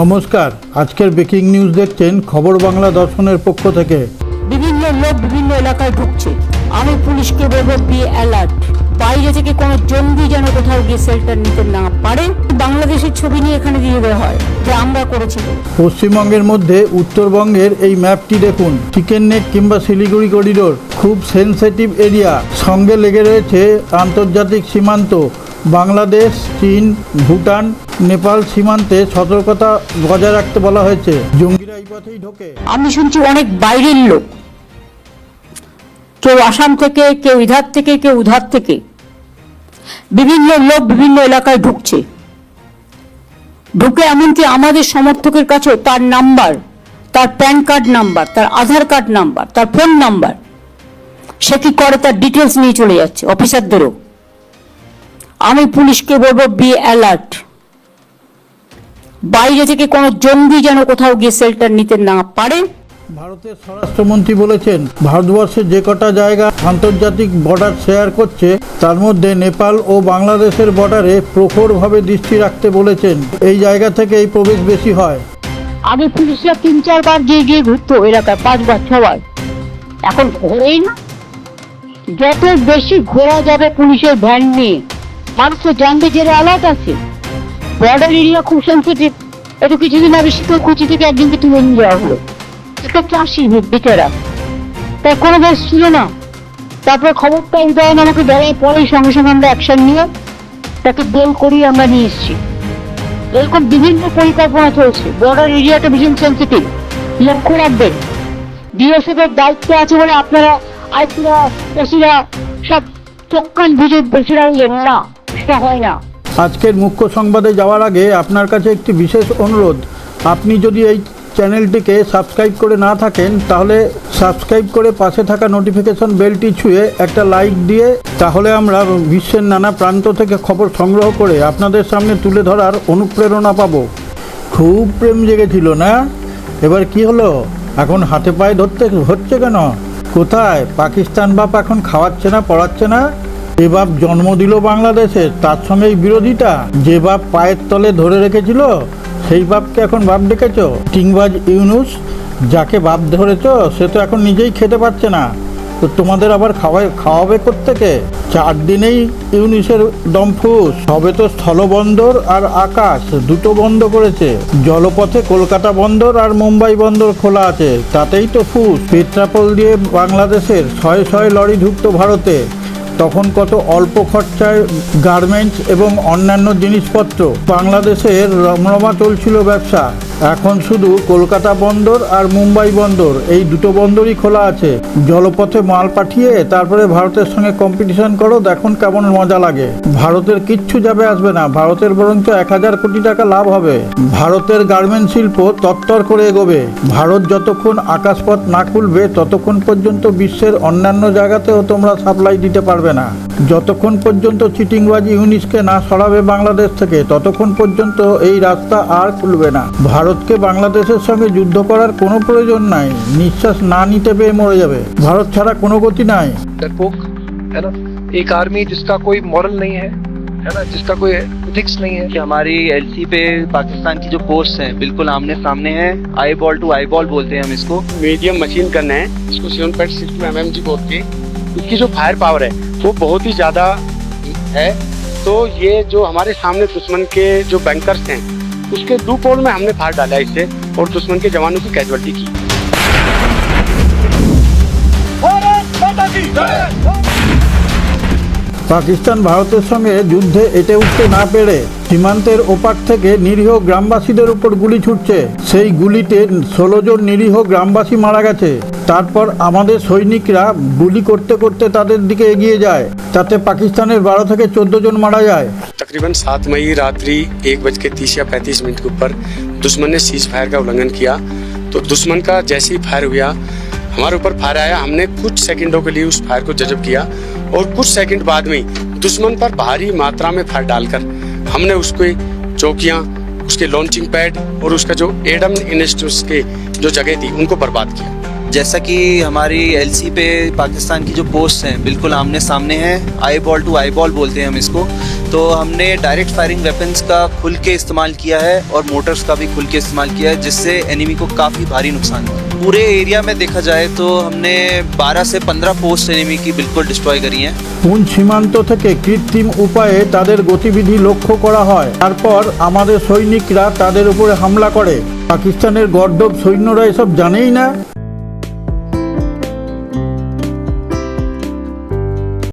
নমস্কার আজকের breaking news দেখছেন খবর বাংলা দর্শনের পক্ষ থেকে। বিভিন্ন লোক বিভিন্ন এলাকায় ঢুকছে। আমি পুলিশকে বলব বি অ্যালার্ট বাইরে থেকে কোনো জঙ্গি যেন কোথাও গিয়ে সেল্টার নিতে না পারে বাংলাদেশের ছবি নিয়ে এখানে দিয়ে দেওয়া হয় যে আমরা করেছি। পশ্চিমবঙ্গের মধ্যে উত্তরবঙ্গের এই ম্যাপটি দেখুন। চিকেন নেক কিংবা শিলিগুড়ি করিডোর খুব সেনসিটিভ এরিয়া সঙ্গে লেগে রয়েছে আন্তর্জাতিক সীমান্ত বাংলাদেশ চীন ভুটান নেপাল সীমান্তে সতর্কতা বজায় রাখতে বলা হয়েছে। জঙ্গিরা এই পথেই ঢোকে। আমি শুনছি অনেক বাইরের লোক। কেউ আসাম থেকে, কেউ ইধার থেকে, কেউ উধার থেকে। বিভিন্ন লোক বিভিন্ন এলাকায় ঢুকছে। ঢুকে এমনকি আমাদের সমর্থকের কাছেও তার নাম্বার, তার প্যান কার্ড নাম্বার, তার আধার কার্ড নাম্বার, তার ফোন নাম্বার। সে কি করে তার ডিটেলস নিয়ে চলে যাচ্ছে, অফিসারদেরও? আমি পুলিশকে বলব বি অ্যালার্ট বাইরে থেকে কোনো জঙ্গি যেন কোথাও গিয়ে সেল্টার নিতে না পারে। ভারতের স্বরাষ্ট্রমন্ত্রী বলেছেন ভারতবর্ষের যে কটা জায়গা আন্তর্জাতিক বর্ডার শেয়ার করছে তার মধ্যে নেপাল ও বাংলাদেশের বর্ডারে প্রখরভাবে দৃষ্টি রাখতে বলেছেন। এই জায়গা থেকে এই প্রবেশ বেশি হয়। আগে পুলিশরা তিন চারবার গিয়ে গিয়ে ঘুরতো এলাকায় পাঁচবার ছবার। এখন ঘোরেই না। যত বেশি ঘোরা যাবে পুলিশের ভ্যান নিয়ে মানুষ তো জানবে যে অ্যালার্ট আছে। বর্ডার এরিয়া খুব সেন্সিটিভ একটু কিছুদিন আগে শীতলকুচি থেকে একদিনকে তুলে নিয়ে যাওয়া হলো। একটা চাষি, বেচারা। তার কোনো বেশ ছিল না। তারপরে খবরটা উদয়ন আমাকে দেওয়ার পরেই সঙ্গে সঙ্গে আমরা অ্যাকশন নিয়ে তাকে বেল করিয়ে আমরা নিয়ে এসেছি। এরকম বিভিন্ন পরিকল্পনা চলছে। বর্ডার এরিয়াটা ভীষণ সেন্সিটিভ লক্ষ্য রাখবেন বিএসএফ এর দায়িত্ব আছে বলে আপনারা, আইসিরা এসিরা সব চোখ কান বুঝে বেশি রাখলেন না, সেটা হয় না। আজকের মুখ্য সংবাদে যাওয়ার আগে আপনার কাছে একটি বিশেষ অনুরোধ। আপনি যদি এই চ্যানেলটিকে সাবস্ক্রাইব করে না থাকেন, তাহলে সাবস্ক্রাইব করে পাশে থাকা নোটিফিকেশন বেলটি ছুঁয়ে একটা লাইক দিয়ে, তাহলে আমরা বিশ্বের নানা প্রান্ত থেকে খবর সংগ্রহ করে আপনাদের সামনে তুলে ধরার অনুপ্রেরণা পাবো। খুব প্রেম জেগেছিল না? এবার কি হলো? এখন হাতে পায়ে ধরতে হচ্ছে কেন? কোথায়? পাকিস্তান বাপ এখন খাওয়াচ্ছে না, পড়াচ্ছে না? যে বাপ জন্ম দিল বাংলাদেশে, তার সঙ্গে বিরোধিতা যে বাপ পায়ের তলে ধরে রেখেছিল, সেই বাপকে এখন বাপ ডেকেছ? টিংবাজ ইউনুস, যাকে বাপ ধরেছ, সে তো এখন নিজেই খেতে পারছে না। তো তোমাদের আবার খাওয়াই খাওয়াবে কোত্থেকে? চার দিনেই ইউনিসের দমফুস সবে তো স্থলবন্দর আর আকাশ দুটো বন্ধ করেছে। জলপথে কলকাতা বন্দর আর মুম্বাই বন্দর খোলা আছে। তাতেই তো ফুস। পেট্রাপোল দিয়ে বাংলাদেশের ছয় ছয় লরি ঢুকতো ভারতে। তখন কত অল্প খরচায় গার্মেন্টস এবং অন্যান্য জিনিসপত্র? বাংলাদেশের রমরমা চলছিল ব্যবসা। এখন শুধু কলকাতা বন্দর আর মুম্বাই বন্দর, এই দুটো বন্দরই খোলা আছে। জলপথে মাল পাঠিয়ে তারপরে ভারতের সঙ্গে কম্পিটিশন করো, দেখুন কেমন মজা লাগে। ভারতের কিচ্ছু যাবে আসবে না, ভারতের বরঞ্চ এক হাজার কোটি টাকা লাভ হবে। ভারতের গার্মেন্ট শিল্প তত্তর করে এগোবে। ভারত যতক্ষণ আকাশপথ না খুলবে, ততক্ষণ পর্যন্ত বিশ্বের অন্যান্য জায়গাতেও তোমরা সাপ্লাই দিতে পারবে না। যতক্ষণ পর্যন্ত চিটিংবাজি ইউনিসকে না সরাবে বাংলাদেশ থেকে, ততক্ষণ পর্যন্ত এই রাস্তা আর খুলবে না। ভারতকে বাংলাদেশের সঙ্গে যুদ্ধ করার কোনো প্রয়োজন নাই নিঃশ্বাস না নিতে পেয়ে মরে যাবে ভারত ছাড়া কোনো গতি নাই डरपोक है ना एक आर्मी जिसका कोई मॉरल नहीं है है ना जिसका कोई एथिक्स नहीं है कि हमारी एलसी पे पाकिस्तान की जो पोस्ट हैं बिल्कुल आमने सामने हैं eye ball to eye ball बोलते हैं हम इसको मीडियम मशीन गन है इसको seven point six two M M G बोल के इसकी जो फायर पावर है वो बहुत ही ज़्यादा है तो ये जो हमारे सामने दुश्मन के जो बैंकर्स हैं उसके दो पोल में हमने फायर डाला इससे और दुश्मन के जवानों की कैजुअलिटी की পাকিস্তান ভারতের সঙ্গে যুদ্ধে এটে উঠতে না পেরে সীমান্তের ওপার থেকে নিরীহ গ্রামবাসীদের উপর গুলি ছুটছে সেই গুলিতে ষোলো জন নিরীহ গ্রামবাসী মারা গেছে তারপর আমাদের সৈনিকরা গুলি করতে করতে তাদের দিকে এগিয়ে যায় তাতে পাকিস্তানের বারো থেকে চোদ্দ জন মারা যায় तकरीबन सात मई रात्रि एक बज के तीस या पैंतीस मिनट के ऊपर दुश्मन ने सीज फायर का उल्लंघन किया। तो दुश्मन का जैसे ही फायर हुआ, हमारे ऊपर फायर आया। हमने कुछ सेकंडों के लिए उस फायर को जजब किया और कुछ सेकंड बाद में दुश्मन पर भारी मात्रा में फायर डालकर हमने उसके चौकियाँ, उसके लॉन्चिंग पैड और उसका जो एडम इनिस्ट के जो जगह थी, उनको बर्बाद किया। जैसा कि हमारी एलसी पे पाकिस्तान की जो पोस्ट हैं, बिल्कुल आमने सामने हैं। Eyeball to eyeball बोलते हैं हम इसको। तो तो हमने डायरेक्ट फायरिंग वेपन्स का खुल के इस्तेमाल किया है और मोटर्स का भी खुल के इस्तेमाल किया है जिससे एनिमी को काफ़ी भारी नुकसान हुआ पूरे एरिया में देखा जाए तो हमने 12 से 15 पोस्ट एनिमी की बिल्कुल डिस्ट्रॉय करी हैं কোন সীমান্ত থেকে কৃত্রিম উপায়ে তাদের গতিবিধি লক্ষ্য করা হয় তারপর আমাদের সৈনিকরা তাদের উপরে হামলা করে পাকিস্তানের গর্দব সৈন্যরা এসব জানেই না